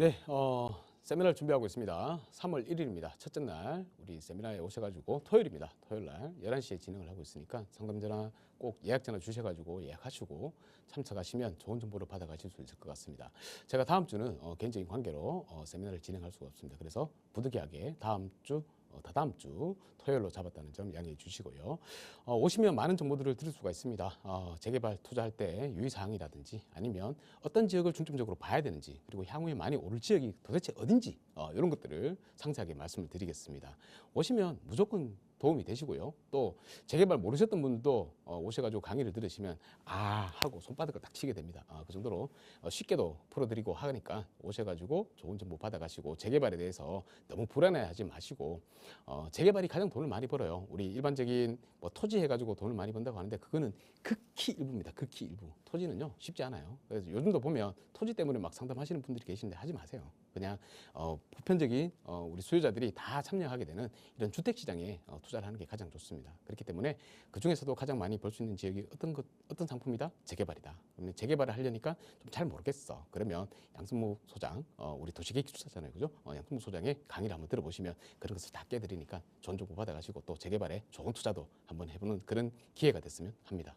네, 어, 세미나를 준비하고 있습니다. 3월 1일입니다. 첫째 날 우리 세미나에 오셔가지고 토요일입니다. 토요일 날 11시에 진행을 하고 있으니까 상담전화 꼭 예약 전화 주셔가지고 예약하시고 참석하시면 좋은 정보를 받아가실 수 있을 것 같습니다. 제가 다음 주는 어, 개인적인 관계로 어, 세미나를 진행할 수가 없습니다. 그래서 부득이하게 다음 주 어, 다다음 주 토요일로 잡았다는 점 양해해 주시고요. 어, 오시면 많은 정보들을 들을 수가 있습니다. 어, 재개발 투자할 때 유의사항이라든지 아니면 어떤 지역을 중점적으로 봐야 되는지 그리고 향후에 많이 오를 지역이 도대체 어딘지 어, 이런 것들을 상세하게 말씀을 드리겠습니다. 오시면 무조건 도움이 되시고요. 또 재개발 모르셨던 분도 어, 오셔가지고 강의를 들으시면 아 하고 손바닥을 딱 치게 됩니다. 어, 그 정도로 어, 쉽게도 풀어드리고 하니까 오셔가지고 좋은 정보 받아가시고 재개발에 대해서 너무 불안해하지 마시고 어, 재개발이 가장 돈을 많이 벌어요. 우리 일반적인 뭐 토지 해가지고 돈을 많이 번다고 하는데 그거는 극히 일부입니다. 극히 일부. 토지는요 쉽지 않아요. 그래서 요즘도 보면 토지 때문에 막 상담하시는 분들이 계신데 하지 마세요. 그냥 어, 보편적인 어, 우리 수요자들이 다 참여하게 되는 이런 주택 시장에 어, 투자를 하는 게 가장 좋습니다. 그렇기 때문에 그 중에서도 가장 많이 벌수 있는 지역이 어떤 것 어떤 상품이다? 재개발이다. 그러면 재개발을 하려니까 좀 잘 모르겠어. 그러면 양승무 소장, 어, 우리 도시계획 투자잖아요, 그죠? 어, 양승무 소장의 강의를 한번 들어보시면 그런 것을 다 깨드리니까 좋은 정보 받아가시고 또 재개발에 좋은 투자도 한번 해보는 그런 기회가 됐으면 합니다.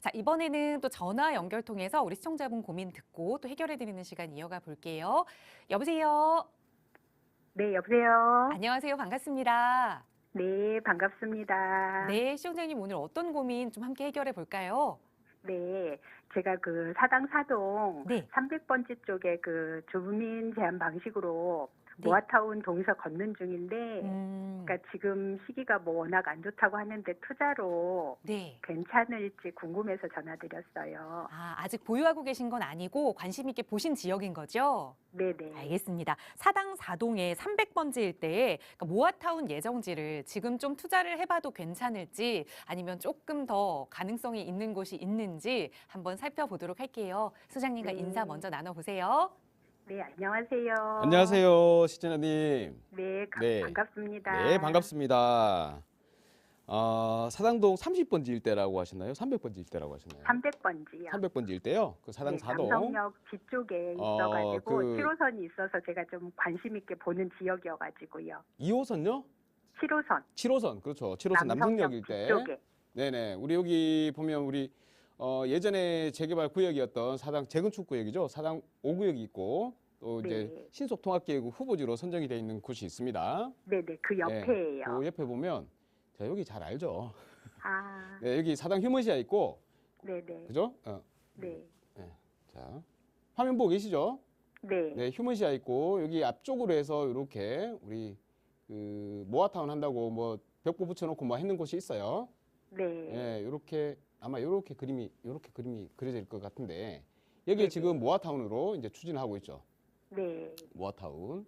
자, 이번에는 또 전화 연결 통해서 우리 시청자분 고민 듣고 또 해결해 드리는 시간 이어가 볼게요. 여보세요. 네, 여보세요. 안녕하세요. 반갑습니다. 네, 반갑습니다. 네, 시청자님 오늘 어떤 고민 좀 함께 해결해 볼까요? 네, 제가 그 사당 사동 네. 300번지 쪽에 그 주민 제한 방식으로 네. 모아타운 동서 걷는 중인데, 음, 그러니까 지금 시기가 뭐 워낙 안 좋다고 하는데 투자로 네. 괜찮을지 궁금해서 전화드렸어요. 아, 아직 보유하고 계신 건 아니고 관심 있게 보신 지역인 거죠? 네네. 알겠습니다. 사당 사동의 300번지 일대에 그러니까 모아타운 예정지를 지금 좀 투자를 해봐도 괜찮을지 아니면 조금 더 가능성이 있는 곳이 있는지 한번 살펴보도록 할게요. 소장님과 네. 인사 먼저 나눠보세요. 네, 안녕하세요. 안녕하세요, 시청자님. 네, 가- 네. 반갑습니다. 네, 반갑습니다. 어, 사당동 30번지 일대라고 하셨나요? 300번지 일대라고 하셨나요? 300번지요. 300번지 일대요. 그 사당 네, 사동. 남성역 뒤쪽에 어, 있어가지고 그- 7호선이 있어서 제가 좀 관심 있게 보는 지역이어가지고요. 2호선요? 7호선 7호선. 그렇죠. 7호선 남성역 일대. 뒤쪽에 네네. 우리 여기 보면 우리 어, 예전에 재개발 구역이었던 사당 재건축 구역이죠. 사당 5구역이 있고 또 이제 네. 신속통합계획 후보지로 선정이 되어 있는 곳이 있습니다. 네네 그 옆에예요. 그 옆에 보면 자 여기 잘 알죠. 아 네, 여기 사당 휴먼시아 있고 네네 그죠? 어, 네자 화면 보고 계시죠? 네. 네, 휴먼시아 있고 여기 앞쪽으로 해서 이렇게 우리 그 모아타운 한다고 뭐 벽보 붙여놓고 뭐 했는 곳이 있어요. 네. 예, 이렇게 아마 이렇게 그림이 이렇게 그림이 그려질 것 같은데 여기 네네. 지금 모아타운으로 이제 추진하고 있죠. 네. 모아타운.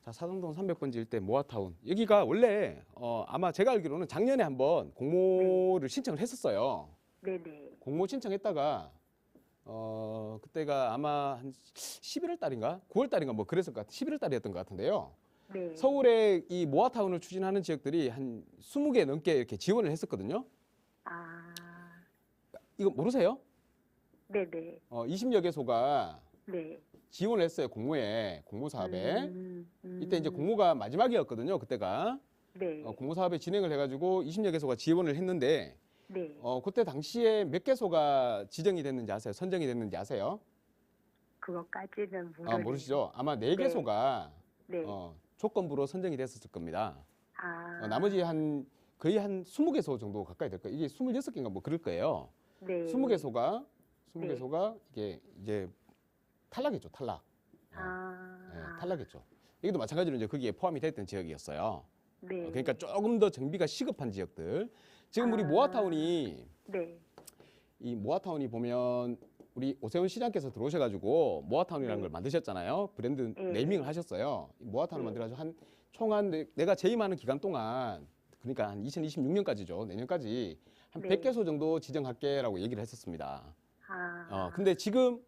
자, 사당동 300번지 일대 모아타운. 여기가 원래 어, 아마 제가 알기로는 작년에 한번 공모를 신청을 했었어요. 네 네. 공모 신청했다가 어, 그때가 아마 한 11월 달인가? 9월 달인가 뭐 그랬을 것 같아. 11월 달이었던 것 같은데요. 네. 서울에 이 모아타운을 추진하는 지역들이 한 20개 넘게 이렇게 지원을 했었거든요. 아 이거 모르세요? 네네. 어, 20여 개소가 네. 지원을 했어요. 공모에, 공모 사업에. 음, 음, 이때 이제 공모가 마지막이었거든요. 그때가 네. 어, 공모 사업에 진행을 해가지고 20여 개소가 지원을 했는데 네. 어, 그때 당시에 몇 개소가 지정이 됐는지 아세요? 선정이 됐는지 아세요? 그것까지는 모르. 아, 모르시죠? 아마 네 네. 개소가 네. 어, 조건부로 선정이 됐었을 겁니다. 아. 어, 나머지 한 거의 한 20개 소 정도 가까이 될 거예요. 이게 26개인가 뭐 그럴 거예요. 네. 20개 소가 20개소가 네. 이게 이제 탈락했죠. 탈락. 어, 아. 예, 탈락했죠. 여기도 마찬가지로 이제 거기에 포함이 됐던 지역이었어요. 네. 어, 그러니까 조금 더 정비가 시급한 지역들. 지금 우리 아. 모아타운이 네. 이 모아타운이 보면 우리 오세훈 시장께서 들어오셔가지고 모아타운이라는 네. 걸 만드셨잖아요. 브랜드 네. 네이밍을 하셨어요. 이 모아타운을 네. 만들어가지고 한 총한 내- 내가 재임하는 기간 동안 그러니까 한 2026년까지죠. 내년까지 한 네. 100개소 정도 지정할게라고 얘기를 했었습니다. 아. 어, 근데 지금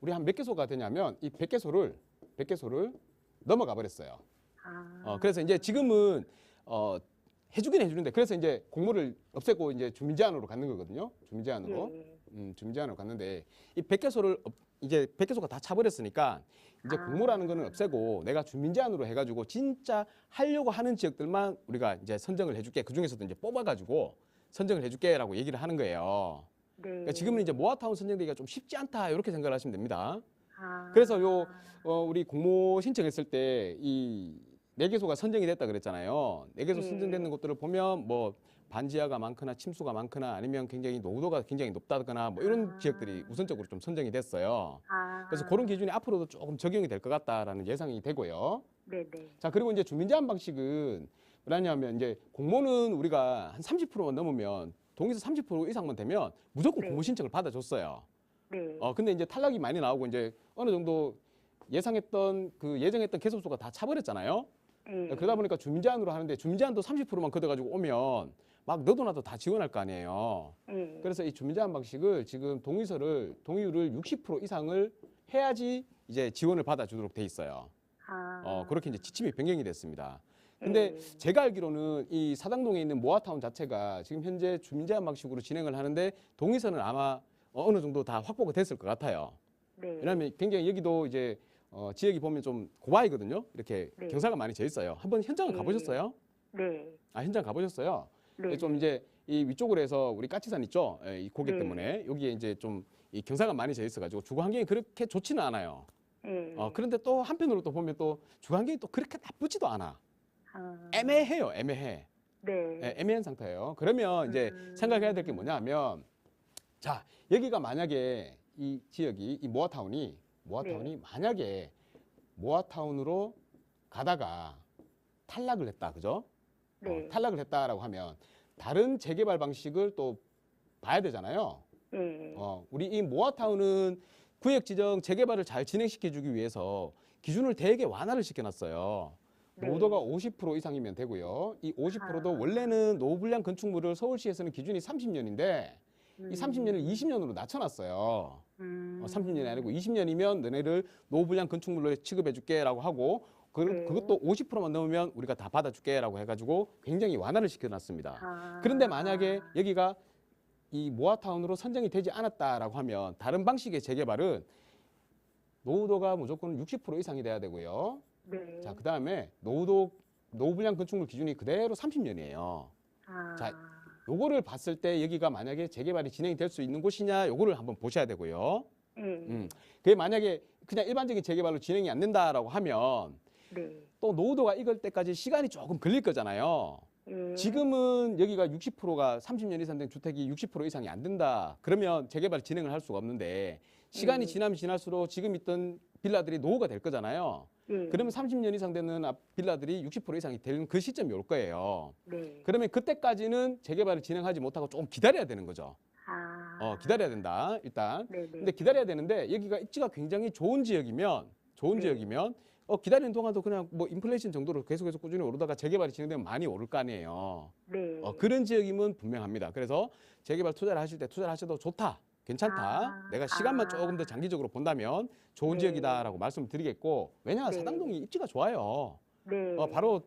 우리 한 몇 개소가 되냐면 이 100개소를 100개소를 넘어가 버렸어요. 아. 어, 그래서 이제 지금은 어, 해주긴 해주는데 그래서 이제 공모를 없애고 이제 주민 제한으로 갖는 거거든요. 주민 제한으로. 예. 음, 주민 제한으로 갔는데 이 100개소를 이제 100개소가 다 차버렸으니까 이제 아. 공모라는 거는 없애고 내가 주민 제한으로 해가지고 진짜 하려고 하는 지역들만 우리가 이제 선정을 해줄게 그 중에서도 이제 뽑아가지고 선정을 해줄게라고 얘기를 하는 거예요. 네. 그러니까 지금은 이제 모아타운 선정되기가 좀 쉽지 않다 이렇게 생각을 하시면 됩니다. 아. 그래서 요 어, 우리 공모 신청했을 때 이 네 개소가 선정이 됐다 그랬잖아요. 네 개소 네. 선정되는 것들을 보면 뭐 반지하가 많거나 침수가 많거나 아니면 굉장히 노후도가 굉장히 높다거나 뭐 이런 아. 지역들이 우선적으로 좀 선정이 됐어요. 아. 그래서 그런 기준이 앞으로도 조금 적용이 될 것 같다라는 예상이 되고요. 네네. 자 그리고 이제 주민 제한 방식은 뭐냐면 이제 공모는 우리가 한 30%만 넘으면 동의서 30% 이상만 되면 무조건 네. 공모 신청을 받아줬어요. 네. 어 근데 이제 탈락이 많이 나오고 이제 어느 정도 예상했던 그 예정했던 개소수가 다 차버렸잖아요. 네. 그러다 보니까 주민 제한으로 하는데 주민 제한도 30%만 걷어가지고 오면 막 너도 나도 다 지원할 거 아니에요. 네. 그래서 이 주민 제한 방식을 지금 동의서를 동의율을 60% 이상을 해야지 이제 지원을 받아주도록 돼 있어요. 아. 어 그렇게 이제 지침이 변경이 됐습니다. 근데 네. 제가 알기로는 이 사당동에 있는 모아타운 자체가 지금 현재 주민 제한 방식으로 진행을 하는데 동의서는 아마 어느 정도 다 확보가 됐을 것 같아요. 네. 왜냐하면 굉장히 여기도 이제 어, 지역이 보면 좀 고바이거든요. 이렇게 네. 경사가 많이 져 있어요. 한번 현장을 네. 가보셨어요? 네. 아 현장 가보셨어요? 네. 좀 이제 이 위쪽으로 해서 우리 까치산 있죠? 예, 이 고개 네. 때문에 여기에 이제 좀 이 경사가 많이 져 있어가지고 주거 환경이 그렇게 좋지는 않아요. 네. 어, 그런데 또 한편으로 또 보면 또 주거 환경이 또 그렇게 나쁘지도 않아. 아. 애매해요, 애매해. 네. 예, 애매한 상태예요. 그러면 이제 음. 생각해야 될 게 뭐냐면 자 여기가 만약에 이 지역이 이 모아타운이 모아타운이 네. 만약에 모아타운으로 가다가 탈락을 했다, 그죠? 네. 어, 탈락을 했다라고 하면 다른 재개발 방식을 또 봐야 되잖아요. 네. 어, 우리 이 모아타운은 구역 지정 재개발을 잘 진행시켜 주기 위해서 기준을 되게 완화를 시켜놨어요. 네. 노후도가 50% 이상이면 되고요. 이 50%도 아. 원래는 노후 불량 건축물을 서울시에서는 기준이 30년인데 이 30년을 20년으로 낮춰놨어요. 음. 어, 30년이 아니고 20년이면 너네를 노후 불량 건축물로 취급해줄게라고 하고 그, 네. 그것도 50%만 넘으면 우리가 다 받아줄게라고 해가지고 굉장히 완화를 시켜놨습니다. 아. 그런데 만약에 여기가 이 모아타운으로 선정이 되지 않았다라고 하면 다른 방식의 재개발은 노후도가 무조건 60% 이상이 돼야 되고요. 네. 자, 그 다음에 노후도 노후 불량 건축물 기준이 그대로 30년이에요. 아. 자, 요거를 봤을 때 여기가 만약에 재개발이 진행이 될 수 있는 곳이냐 요거를 한번 보셔야 되고요. 네. 음. 그게 만약에 그냥 일반적인 재개발로 진행이 안 된다라고 하면 네. 또 노후도가 익을 때까지 시간이 조금 걸릴 거잖아요. 예. 지금은 여기가 60%가 30년 이상 된 주택이 60% 이상이 안 된다. 그러면 재개발 진행을 할 수가 없는데 시간이 음. 지나면 지날수록 지금 있던 빌라들이 노후가 될 거잖아요. 예. 그러면 30년 이상 되는 앞 빌라들이 60% 이상이 되는 그 시점이 올 거예요. 네. 그러면 그때까지는 재개발을 진행하지 못하고 조금 기다려야 되는 거죠. 아. 어, 기다려야 된다. 일단. 네네. 근데 기다려야 되는데 여기가 입지가 굉장히 좋은 지역이면 좋은 네. 지역이면 어, 기다리는 동안도 그냥 뭐 인플레이션 정도로 계속해서 꾸준히 오르다가 재개발이 진행되면 많이 오를 거 아니에요. 네. 어, 그런 지역이면 분명합니다. 그래서 재개발 투자를 하실 때 투자를 하셔도 좋다. 괜찮다. 아, 내가 시간만 아. 조금 더 장기적으로 본다면 좋은 네. 지역이다라고 말씀을 드리겠고 왜냐 네. 사당동이 입지가 좋아요. 네. 어, 바로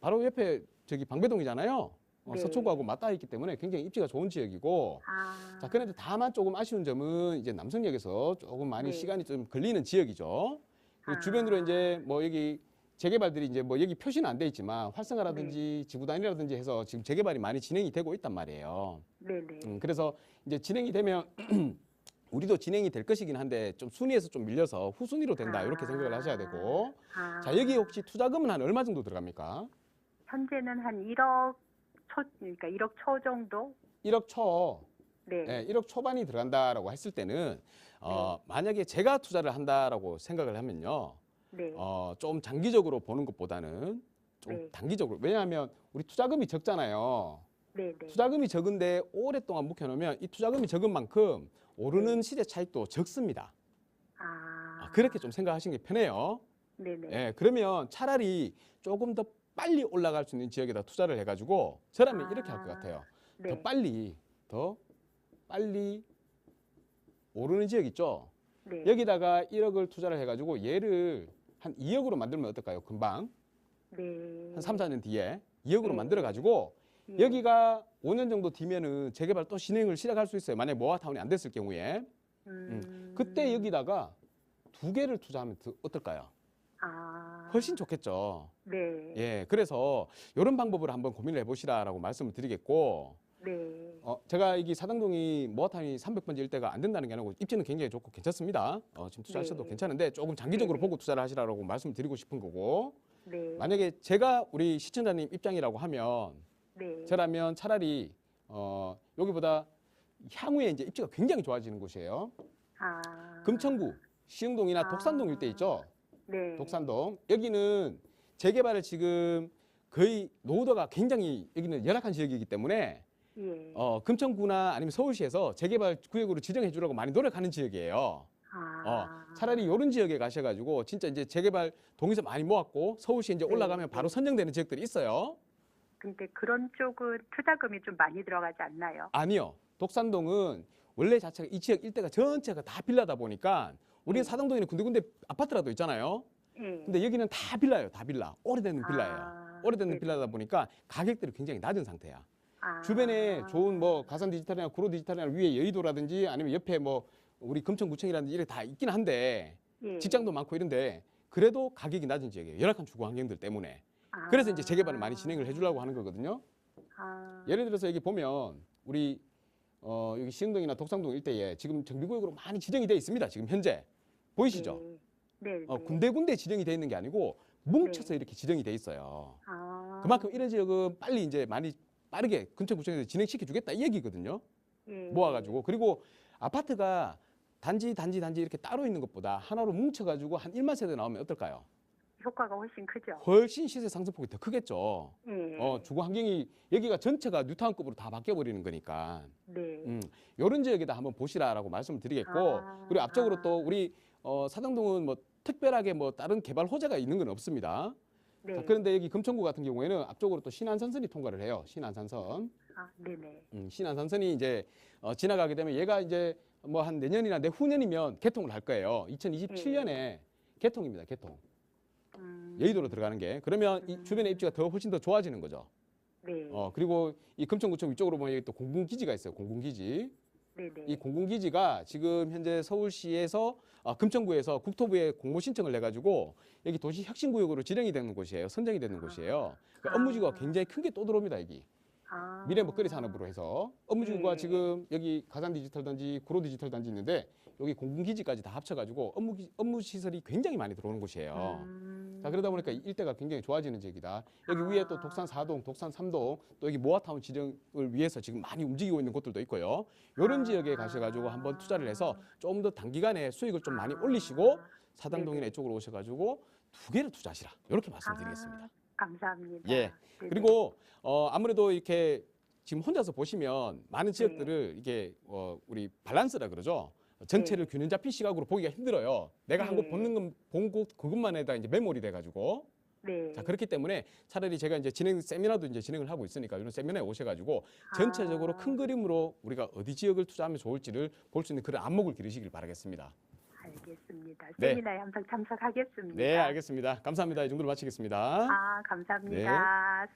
바로 옆에 저기 방배동이잖아요. 어, 네. 서초구하고 맞닿아 있기 때문에 굉장히 입지가 좋은 지역이고 아. 자 그런데 다만 조금 아쉬운 점은 이제 남성역에서 조금 많이 네. 시간이 좀 걸리는 지역이죠. 아. 주변으로 이제 뭐 여기 재개발들이 이제 뭐 여기 표시는 안 돼 있지만 네. 활성화라든지 지구단위라든지 해서 지금 재개발이 많이 진행이 되고 있단 말이에요. 네네. 음, 그래서 이제 진행이 되면 우리도 진행이 될 것이긴 한데 좀 순위에서 좀 밀려서 후순위로 된다 이렇게 생각을 하셔야 되고 아. 자 여기 혹시 투자금은 한 얼마 정도 들어갑니까? 현재는 한 1억 초 그러니까 1억 초 정도? 1억 초, 네. 예, 1억 초반이 들어간다라고 했을 때는 어, 만약에 제가 투자를 한다라고 생각을 하면요, 네. 어, 좀 장기적으로 보는 것보다는 좀 네. 단기적으로 왜냐하면 우리 투자금이 적잖아요. 네, 네. 투자금이 적은데 오랫동안 묵혀놓으면 이 투자금이 적은 만큼 오르는 시대 차익도 적습니다. 아. 아, 그렇게 좀 생각하시는 게 편해요. 네, 네. 예, 그러면 차라리 조금 더 빨리 올라갈 수 있는 지역에다 투자를 해가지고 저라면 이렇게 할것 아, 같아요. 네. 더 빨리, 더 빨리 오르는 지역 있죠. 네. 여기다가 1억을 투자를 해가지고 얘를 한 2억으로 만들면 어떨까요? 금방 네. 한 3, 4년 뒤에 2억으로 네. 만들어가지고 예. 여기가 5년 정도 뒤면은 재개발 또 진행을 시작할 수 있어요. 만약 모아타운이 안 됐을 경우에 음. 그때 여기다가 두 개를 투자하면 더 어떨까요? 아. 훨씬 좋겠죠. 네. 예, 그래서 이런 방법을 한번 고민을 해보시라라고 말씀을 드리겠고, 네. 어, 제가 이게 사당동이 모아타운이 300번지 일대가 안 된다는 게 아니고 입지는 굉장히 좋고 괜찮습니다. 어, 지금 투자하셔도 네. 괜찮은데 조금 장기적으로 네. 보고 투자를 하시라고 말씀을 드리고 싶은 거고, 네. 만약에 제가 우리 시청자님 입장이라고 하면 네. 저라면 차라리 어, 여기보다 향후에 이제 입지가 굉장히 좋아지는 곳이에요. 아. 금천구, 시흥동이나 아. 독산동 일대 있죠. 네. 독산동 여기는 재개발을 지금 거의 노후도가 굉장히 여기는 열악한 지역이기 때문에 예. 어, 금천구나 아니면 서울시에서 재개발 구역으로 지정해 주려고 많이 노력하는 지역이에요. 아. 어, 차라리 이런 지역에 가셔가지고 진짜 이제 재개발 동의서 많이 모았고 서울시 이제 네, 올라가면 네. 바로 선정되는 지역들이 있어요. 근데 그런 쪽은 투자금이 좀 많이 들어가지 않나요? 아니요. 독산동은 원래 자체가 이 지역 일대가 전체가 다 빌라다 보니까 우리 네. 사당동에는 군데군데 아파트라도 있잖아요. 예. 근데 여기는 다 빌라예요. 다 빌라. 오래된 빌라예요. 아, 오래된 네네. 빌라다 보니까 가격들이 굉장히 낮은 상태야. 아. 주변에 좋은 뭐 가산 디지털이나 구로 디지털이나 위에 여의도라든지 아니면 옆에 뭐 우리 금천구청이라든지 이렇게 다 있긴 한데 예. 직장도 많고 이런데 그래도 가격이 낮은 지역이에요. 열악한 주거 환경들 때문에. 아. 그래서 이제 재개발을 많이 진행을 해주려고 하는 거거든요. 아. 예를 들어서 여기 보면 우리 어 여기 시흥동이나 독산동 일대에 지금 정비구역으로 많이 지정이 돼 있습니다. 지금 현재 보이시죠? 네. 네. 어, 네. 군데군데 지정이 돼 있는 게 아니고 뭉쳐서 이렇게 지정이 돼 있어요. 아. 그만큼 이런 지역은 빨리 이제 많이 빠르게 근천구청에서 진행시켜 주겠다 이 얘기거든요. 예. 모아가지고 그리고 아파트가 단지 단지 단지 이렇게 따로 있는 것보다 하나로 뭉쳐가지고 한 1만 세대 나오면 어떨까요? 효과가 훨씬 크죠. 훨씬 시세 상승폭이 더 크겠죠. 예. 어, 주거 환경이 여기가 전체가 뉴타운급으로 다 바뀌어 버리는 거니까. 네. 음, 이런 지역에다 한번 보시라라고 말씀을 드리겠고 아, 그리고 앞쪽으로 아. 또 우리 어, 사당동은 뭐 특별하게 뭐 다른 개발 호재가 있는 건 없습니다. 네. 자, 그런데 여기 금천구 같은 경우에는 앞쪽으로 또 신안산선이 통과를 해요. 신안산선. 아, 네네. 음, 신안산선이 이제 어, 지나가게 되면 얘가 이제 뭐 한 내년이나 내후년이면 개통을 할 거예요. 2027년에 개통입니다. 개통. 음. 여의도로 들어가는 게 그러면 이 음. 주변의 입지가 더 훨씬 더 좋아지는 거죠. 네. 어, 그리고 이 금천구청 위쪽으로 보면 여기 또 공군기지가 있어요. 공군기지. 네네. 이 공군기지가 지금 현재 서울시에서 아, 금천구에서 국토부에 공모 신청을 해가지고 여기 도시 혁신구역으로 지정이 되는 곳이에요. 선정이 되는 곳이에요. 그 아. 업무지구가 굉장히 큰 게 또 들어옵니다. 여기 아. 미래 먹거리 산업으로 해서 업무지구가 네. 지금 여기 가산 디지털 단지, 구로 디지털 단지 있는데 여기 공군기지까지 다 합쳐가지고 업무 기- 업무 시설이 굉장히 많이 들어오는 곳이에요. 음. 자 그러다 보니까 이 일대가 굉장히 좋아지는 지역이다. 여기 아. 위에 또 독산 4동, 독산 3동, 또 여기 모아타운 지정을 위해서 지금 많이 움직이고 있는 곳들도 있고요. 이런 아. 지역에 가셔가지고 한번 투자를 해서 좀 더 단기간에 수익을 좀 많이 아. 올리시고 사당동이나. 이쪽으로 오셔가지고 두 개를 투자하시라. 이렇게 말씀드리겠습니다. 아, 감사합니다. 예. 네네. 그리고 어, 아무래도 이렇게 지금 혼자서 보시면 많은 네. 지역들을 이게 어, 우리 밸런스라 그러죠. 전체를 균형 잡힌 시각으로 보기가 힘들어요. 내가 한 거 네. 보는 건 본곳 그것만 에다 이제 메모리 돼가지고 네. 자 그렇기 때문에 차라리 제가 이제 진행 세미나도 이제 진행을 하고 있으니까 이런 세미나에 오셔가지고 전체적으로 아. 큰 그림으로 우리가 어디 지역을 투자하면 좋을지를 볼 수 있는 그런 안목을 기르시길 바라겠습니다. 알겠습니다. 네. 세미나에 항상 참석하겠습니다. 네 알겠습니다. 감사합니다. 이 정도로 마치겠습니다. 아, 감사합니다.